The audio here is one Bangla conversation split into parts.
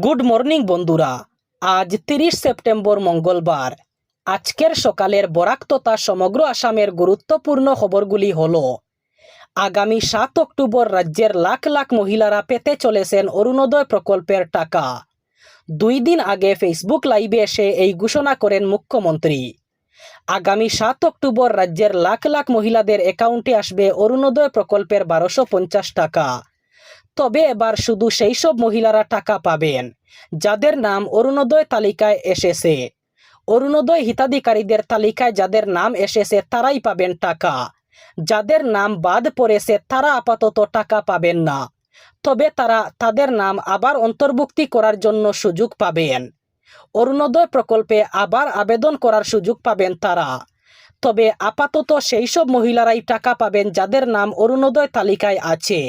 গুড মর্নিং, বন্ধুরা। আজ তিরিশ সেপ্টেম্বর, মঙ্গলবার। আজকের সকালের বরাক তথা সমগ্র আসামের গুরুত্বপূর্ণ খবরগুলি হল, আগামী সাত অক্টোবর রাজ্যের লাখ লাখ মহিলারা পেতে চলেছেন অরুণোদয় প্রকল্পের টাকা। দুই দিন আগে ফেসবুক লাইভে এসে এই ঘোষণা করেন মুখ্যমন্ত্রী। আগামী সাত অক্টোবর রাজ্যের লাখ লাখ মহিলাদের অ্যাকাউন্টে আসবে অরুণোদয় প্রকল্পের বারোশো টাকা। তবে এবার শুধু সেই সব মহিলারা টাকা পাবেন, যাদের নাম অরুণোদয় তালিকায় এসেছে। অরুণোদয় হিতাধিকারীদের তালিকায় যাদের নাম এসেছে তারাই পাবেন টাকা, যাদের নাম বাদ পড়েছে তারা আপাতত টাকা পাবেন না। তবে তারা তাদের নাম আবার অন্তর্ভুক্তি করার জন্য সুযোগ পাবেন। অরুণোদয় প্রকল্পে আবার আবেদন করার সুযোগ পাবেন তারা। তবে আপাতত সেই সব মহিলারাই টাকা পাবেন যাদের নাম অরুণোদয় তালিকায় আছে।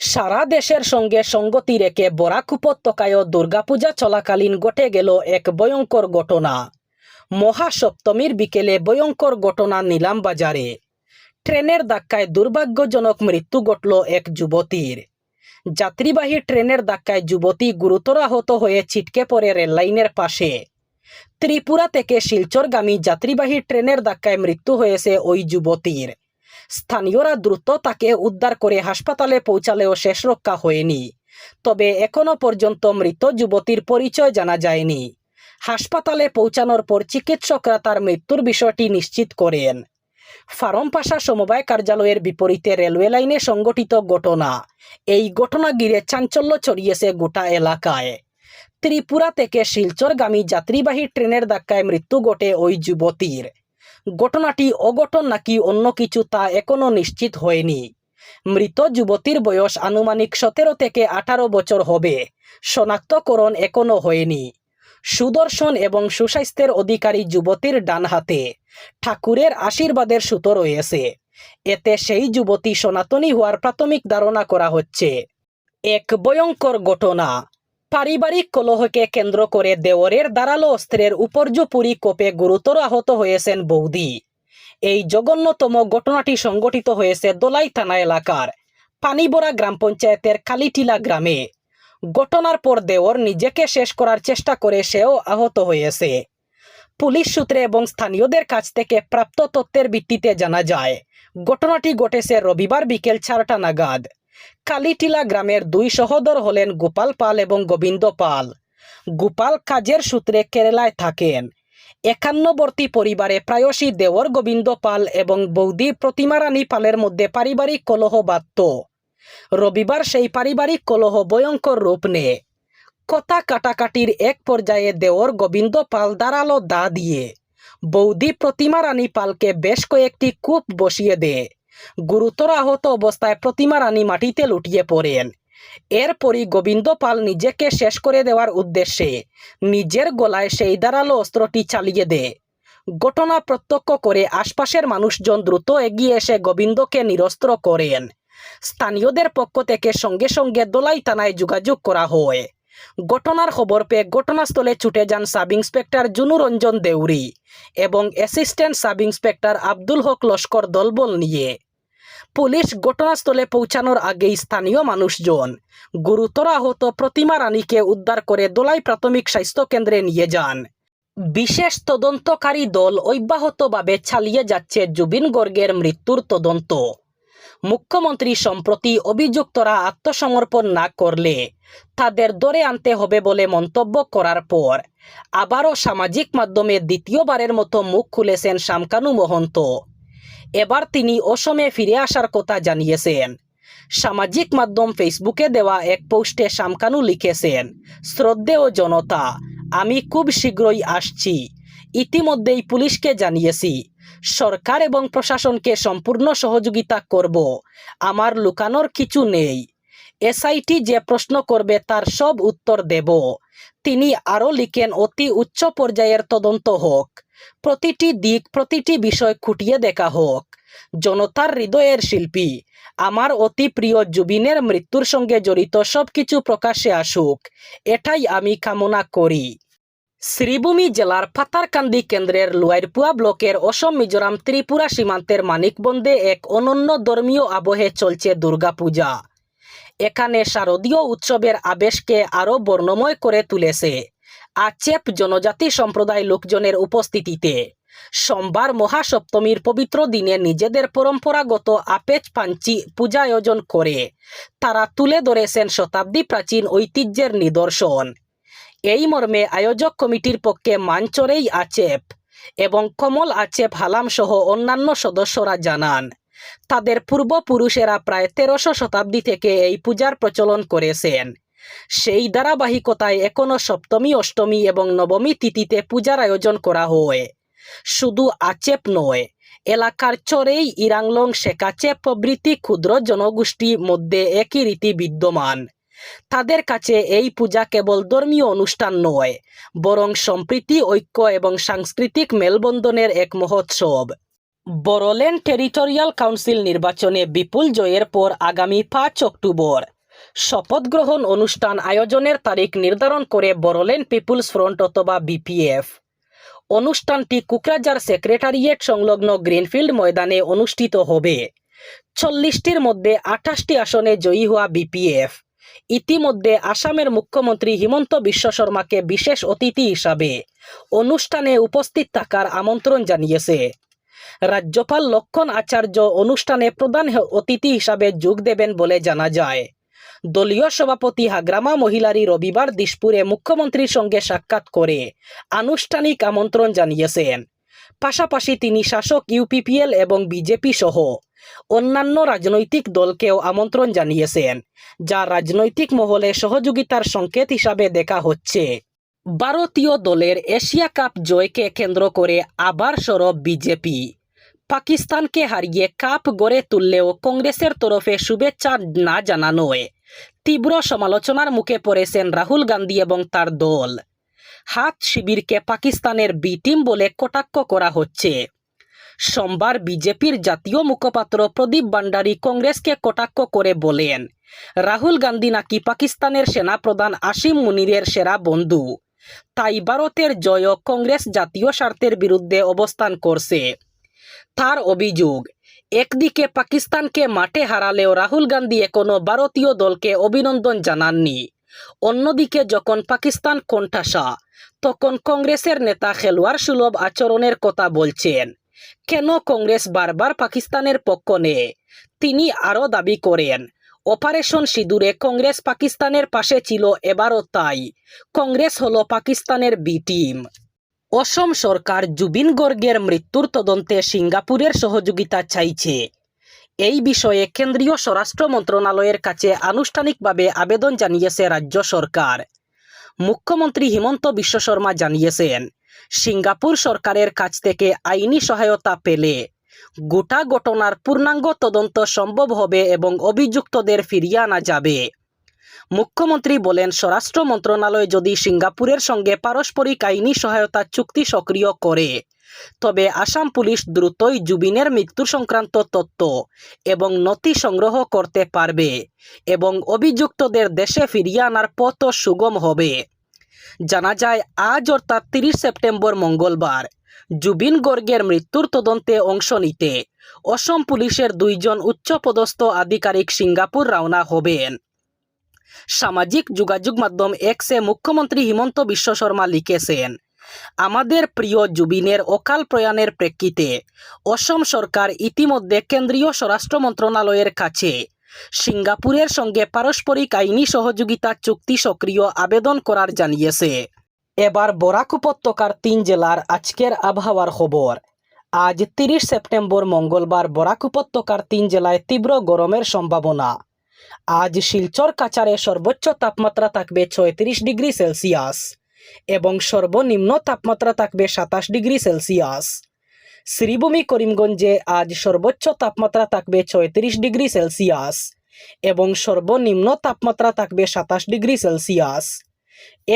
সারা দেশের সঙ্গে সঙ্গতি রেখে বরাক উপত্যকায় দুর্গাপূজা চলাকালীন ঘটে গেল এক ভয়ঙ্কর ঘটনা। মহাসপ্তমীর বিকেলে ভয়ঙ্কর ঘটনা নিলাম বাজারে। ট্রেনের ধাক্কায় দুর্ভাগ্যজনক মৃত্যু ঘটল এক যুবতীর। যাত্রীবাহী ট্রেনের ধাক্কায় যুবতী গুরুতর আহত হয়ে ছিটকে পড়ে রেললাইনের পাশে। ত্রিপুরা থেকে শিলচরগামী যাত্রীবাহী ট্রেনের ধাক্কায় মৃত্যু হয়েছে ওই যুবতীর। স্থানীয়রা দ্রুত তাকে উদ্ধার করে হাসপাতালে পৌঁছালেও শেষ রক্ষা হয়নি। তবে এখনও পর্যন্ত মৃত যুবতীর পরিচয় জানা যায়নি। হাসপাতালে পৌঁছানোর পর চিকিৎসকরা তার মৃত্যুর বিষয়টি নিশ্চিত করেন। ফারমপাশা সমবায় কার্যালয়ের বিপরীতে রেলওয়ে লাইনে সংগঠিত ঘটনা। এই ঘটনা ঘিরে চাঞ্চল্য ছড়িয়েছে গোটা এলাকায়। ত্রিপুরা থেকে শিলচরগামী যাত্রীবাহী ট্রেনের ধাক্কায় মৃত্যু ঘটে ওই যুবতীর। ঘটনাটি অঘটন নাকি অন্য কিছু তা এখনও নিশ্চিত হয়নি। মৃত যুবতীর বয়স আনুমানিক সতেরো থেকে আঠারো বছর হবে। শনাক্তকরণ এখনও হয়নি। সুদর্শন এবং সুস্বাস্থ্যের অধিকারী যুবতীর ডান হাতে ঠাকুরের আশীর্বাদের সুতো রয়েছে। এতে সেই যুবতী সনাতনী হওয়ার প্রাথমিক ধারণা করা হচ্ছে। এক ভয়ঙ্কর ঘটনা। পারিবারিক কলহকে কেন্দ্র করে দেওরের দাঁড়াল অস্ত্রের উপর্যুপুরি কোপে গুরুতর আহত হয়েছেন বৌদি। এই জঘন্যতম ঘটনাটি সংগঠিত হয়েছে দোলাই থানা এলাকার পানিবড়া গ্রাম পঞ্চায়েতের কালিটিলা গ্রামে। ঘটনার পর দেওর নিজেকে শেষ করার চেষ্টা করে সেও আহত হয়েছে। পুলিশ সূত্রে এবং স্থানীয়দের কাছ থেকে প্রাপ্ত তথ্যের ভিত্তিতে জানা যায়, ঘটনাটি ঘটেছে রবিবার বিকেল চারটা নাগাদ। কালিটিলা গ্রামের দুই সহোদর হলেন গোপাল পাল এবং গোবিন্দ পাল। গোপাল কাজের সূত্রে কেরালায় থাকেন। একান্নবর্তী পরিবারে প্রায়শই দেওর গোবিন্দ পাল এবং বৌদি প্রতিমা রানী পালের মধ্যে পারিবারিক কলহ বাধ্য রবিবার সেই পারিবারিক কলহ ভয়ঙ্কর রূপ নেয়। কথা কাটাকাটির এক পর্যায়ে দেওর গোবিন্দ পাল দাঁড়াল দা দিয়ে। বৌদি প্রতিমা রানী পালকে বেশ কয়েকটি কূপ বসিয়ে দেয়। গুরুতর আহত অবস্থায় প্রতিমা রানী মাটিতে লুটিয়ে পড়েন এরপরই গোবিন্দ পাল নিজেকে শেষ করে দেওয়ার উদ্দেশ্যে নিজের গলায় সেই দাঁড়াল অস্ত্রটি চালিয়ে দেয় ঘটনা প্রত্যক্ষ করে আশপাশের মানুষজন দ্রুত এগিয়ে এসে গোবিন্দকে নিরস্ত্র করেন স্থানীয়দের পক্ষ থেকে সঙ্গে সঙ্গে দোলাই থানায় যোগাযোগ করা হয়। ঘটনার খবর পেয়ে ঘটনাস্থলে ছুটে যান সাব ইন্সপেক্টর জুনুরঞ্জন দেউরি এবং assistant sub inspector Abdul Haque Laskar দলবল নিয়ে। পুলিশ ঘটনাস্থলে পৌঁছানোর আগেই স্থানীয় মানুষজন গুরুতর আহত প্রতিমা রানীকে উদ্ধার করে দোলাই প্রাথমিক স্বাস্থ্য কেন্দ্রে নিয়ে যান। বিশেষ তদন্তকারী দল অব্যাহতভাবে চালিয়ে যাচ্ছে জুবিন গর্গের মৃত্যুর তদন্ত। মুখ্যমন্ত্রী সম্প্রতি অভিযুক্তরা আত্মসমর্পণ না করলে তাদের দরে আনতে হবে বলে মন্তব্য করার পর আবারও সামাজিক মাধ্যমে দ্বিতীয়বারের মতো মুখ খুলেছেন শামকানু মহন্ত। এবার তিনি অসমে ফিরে আসার কথা জানিয়েছেন। সামাজিক মাধ্যম ফেসবুকে দেওয়া এক পোস্টে শামকানু লিখেছেন, শ্রদ্ধেয় জনতা, আমি খুব শীঘ্রই আসছি। ইতিমধ্যেই পুলিশকে জানিয়েছি, সরকার এবং প্রশাসনকে সম্পূর্ণ সহযোগিতা করব, আমার লুকানোর কিছু নেই। এসআইটি যে প্রশ্ন করবে তার সব উত্তর দেব। তিনি আরও লিখেন, অতি উচ্চ পর্যায়ের তদন্ত হোক। প্রতিটি দিক, প্রতিটি বিষয় খুঁটিয়ে দেখা হোক। জনতার হৃদয়ের শিল্পী, আমার অতি প্রিয় জুবিনের মৃত্যুর সঙ্গে জড়িত সব কিছু প্রকাশ্যে আসুক, এটাই আমি কামনা করি। শ্রীভূমি জেলার পাতারকান্দি কেন্দ্রের লুয়াইরপুয়া ব্লকের অসম, মিজোরাম, ত্রিপুরা সীমান্তের মানিকবন্দে এক অনন্য ধর্মীয় আবহে চলছে দুর্গাপূজা। এখানে শারদীয় উৎসবের আবেশকে আরও বর্ণময় করে তুলেছে। আচেপ জনজাতি সম্প্রদায় লোকজনের উপস্থিতিতে। সোমবার মহাসপ্তমীর পবিত্র দিনে নিজেদের পরম্পরাগত আপেচ পাঞ্চি পূজা আয়োজন করে। তারা তুলে ধরেছেন শতাব্দী প্রাচীন ঐতিহ্যের নিদর্শন। এই মর্মে আয়োজক কমিটির পক্ষে মাঞ্চরেই আচেপ এবং কমল আচেপ হালাম সহ অন্যান্য সদস্যরা জানান, তাদের পূর্বপুরুষেরা প্রায় তেরোশো শতাব্দী থেকে এই পূজার প্রচলন করেছেন। সেই ধারাবাহিকতায় এখনও সপ্তমী, অষ্টমী এবং নবমী তিথিতে পূজার আয়োজন করা হয়। শুধু আচেপ নয়, এলাকার চরেই ইরাংলং শেখাচেপ প্রভৃতি ক্ষুদ্র জনগোষ্ঠীর মধ্যে একই রীতি বিদ্যমান। তাদের কাছে এই পূজা কেবল ধর্মীয় অনুষ্ঠান নয়, বরং সম্প্রীতি, ঐক্য এবং সাংস্কৃতিক মেলবন্ধনের এক মহোৎসব। বড়োল্যান্ড টেরিটোরিয়াল কাউন্সিল নির্বাচনে বিপুল জয়ের পর আগামী পাঁচ অক্টোবর শপথ গ্রহণ অনুষ্ঠান আয়োজনের তারিখ নির্ধারণ করে বড়োল্যান্ড পিপুলস ফ্রন্ট অথবা বিপিএফ। অনুষ্ঠানটি কুকরাজার সেক্রেটারিয়েট সংলগ্ন গ্রিনফিল্ড ময়দানে অনুষ্ঠিত হবে। চল্লিশটির মধ্যে আঠাশটি আসনে জয়ী হওয়া বিপিএফ। ইতিমধ্যে আসামের মুখ্যমন্ত্রী হিমন্ত বিশ্ব শর্মাকে বিশেষ অতিথি হিসাবে অনুষ্ঠানে উপস্থিত থাকার আমন্ত্রণ জানিয়েছে। রাজ্যপাল লক্ষণ আচার্য অনুষ্ঠানে প্রধান অতিথি হিসাবে যোগ দেবেন বলে জানা যায়। দলীয় সভাপতি হাগ্রামা মহিলারি রবিবার দিশপুরে মুখ্যমন্ত্রীর সঙ্গে সাক্ষাৎ করে আনুষ্ঠানিক আমন্ত্রণ জানিয়েছেন। পাশাপাশি তিনি শাসক ইউপিপিএল এবং বিজেপি সহ অন্যান্য রাজনৈতিক দলকেও আমন্ত্রণ জানিয়েছেন, যা রাজনৈতিক মহলে সহযোগিতার সংকেত হিসাবে দেখা হচ্ছে। ভারতীয় দলের এশিয়া কাপ জয়কে কেন্দ্র করে আবার সরব বিজেপি। পাকিস্তানকে হারিয়ে কাপ গড়ে তুললেও কংগ্রেসের তরফে শুভেচ্ছা না জানানোয় তীব্র সমালোচনার মুখে পড়েছেন রাহুল গান্ধী এবং তার দল। হাত শিবিরকে পাকিস্তানের বি টিম বলে কটাক্ষ করা হচ্ছে। সোমবার বিজেপির জাতীয় মুখপাত্র প্রদীপ ভান্ডারী কংগ্রেসকে কটাক্ষ করে বলেন, রাহুল গান্ধী নাকি পাকিস্তানের সেনাপ্রধান আসিম মুনিরের সেরা বন্ধু। তাই ভারতের জয় কংগ্রেস জাতীয় স্বার্থের বিরুদ্ধে অবস্থান করছে। তার অভিযোগ একদিকে পাকিস্তানকে মাঠে হারালেও রাহুল গান্ধী এখনও ভারতীয় দলকে অভিনন্দন জানাননি। অন্যদিকে যখন পাকিস্তান কোণঠাসা, তখন কংগ্রেসের নেতা খেলোয়াড় সুলভ আচরণের কথা বলছেন। কেন কংগ্রেস বারবার পাকিস্তানের পক্ষ নেয়? তিনি আরও দাবি করেন, অপারেশন সিঁদুরে কংগ্রেস পাকিস্তানের পাশে ছিল, এবারও তাই। কংগ্রেস হলো পাকিস্তানের বি টিম। অসম সরকার জুবিন গর্গের মৃত্যুর তদন্তে সিঙ্গাপুরের সহযোগিতা চাইছে। এই বিষয়ে কেন্দ্রীয় স্বরাষ্ট্র মন্ত্রণালয়ের কাছে আনুষ্ঠানিকভাবে আবেদন জানিয়েছে রাজ্য সরকার। মুখ্যমন্ত্রী হিমন্ত বিশ্ব শর্মা জানিয়েছেন, সিঙ্গাপুর সরকারের কাছ থেকে আইনি সহায়তা পেলে গোটা ঘটনার পূর্ণাঙ্গ তদন্ত সম্ভব হবে এবং অভিযুক্তদের ফিরিয়ে আনা যাবে। মুখ্যমন্ত্রী বলেন, স্বরাষ্ট্র মন্ত্রণালয় যদি সিঙ্গাপুরের সঙ্গে পারস্পরিক আইনি সহায়তা চুক্তি সক্রিয় করে, তবে আসাম পুলিশ দ্রুতই জুবিনের মৃত্যু সংক্রান্ত তথ্য এবং নথি সংগ্রহ করতে পারবে এবং অভিযুক্তদের দেশে ফিরিয়ে আনার পথও সুগম হবে। জানা যায়, আজ অর্থাৎ তিরিশ সেপ্টেম্বর মঙ্গলবার, জুবিন গর্গের মৃত্যুর তদন্তে অংশ নিতে অসম পুলিশের দুইজন উচ্চপদস্থ আধিকারিক সিঙ্গাপুর রওনা হবেন। সামাজিক যোগাযোগ মাধ্যম এক্সে মুখ্যমন্ত্রী হিমন্ত বিশ্ব শর্মা লিখেছেন, আমাদের প্রিয় জুবিনের অকাল প্রয়াণের প্রেক্ষিতে অসম সরকার ইতিমধ্যে কেন্দ্রীয় স্বরাষ্ট্র মন্ত্রণালয়ের কাছে সিঙ্গাপুরের সঙ্গে পারস্পরিক আইনি সহযোগিতা চুক্তি সক্রিয় আবেদন করার জানিয়েছে। এবার বরাক উপত্যকার তিন জেলার আজকের আবহাওয়ার খবর। আজ তিরিশ সেপ্টেম্বর মঙ্গলবার বরাক উপত্যকার তিন জেলায় তীব্র গরমের সম্ভাবনা। আজ শিলচর কাচারে সর্বোচ্চ তাপমাত্রা থাকবে ছয়ত্রিশ ডিগ্রি সেলসিয়াস এবং সর্বনিম্ন তাপমাত্রা থাকবে সাতাশ ডিগ্রি সেলসিয়াস। শ্রীভূমি, করিমগঞ্জে আজ সর্বোচ্চ তাপমাত্রা থাকবে ছয়ত্রিশ ডিগ্রি সেলসিয়াস এবং সর্বনিম্ন তাপমাত্রা থাকবে সাতাশ ডিগ্রি সেলসিয়াস।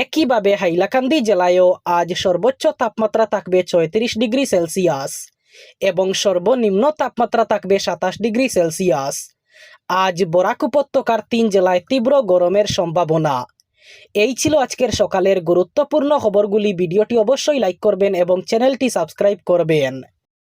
একইভাবে হাইলাকান্দি জেলায়ও আজ সর্বোচ্চ তাপমাত্রা থাকবে ছয়ত্রিশ ডিগ্রি সেলসিয়াস এবং সর্বনিম্ন তাপমাত্রা থাকবে সাতাশ ডিগ্রি সেলসিয়াস। আজ বরাক উপত্যকার তিন জেলায় তীব্র গরমের সম্ভাবনা। এই ছিল আজকের সকালের গুরুত্বপূর্ণ খবরগুলি। ভিডিওটি অবশ্যই লাইক করবেন এবং চ্যানেলটি সাবস্ক্রাইব করবেন।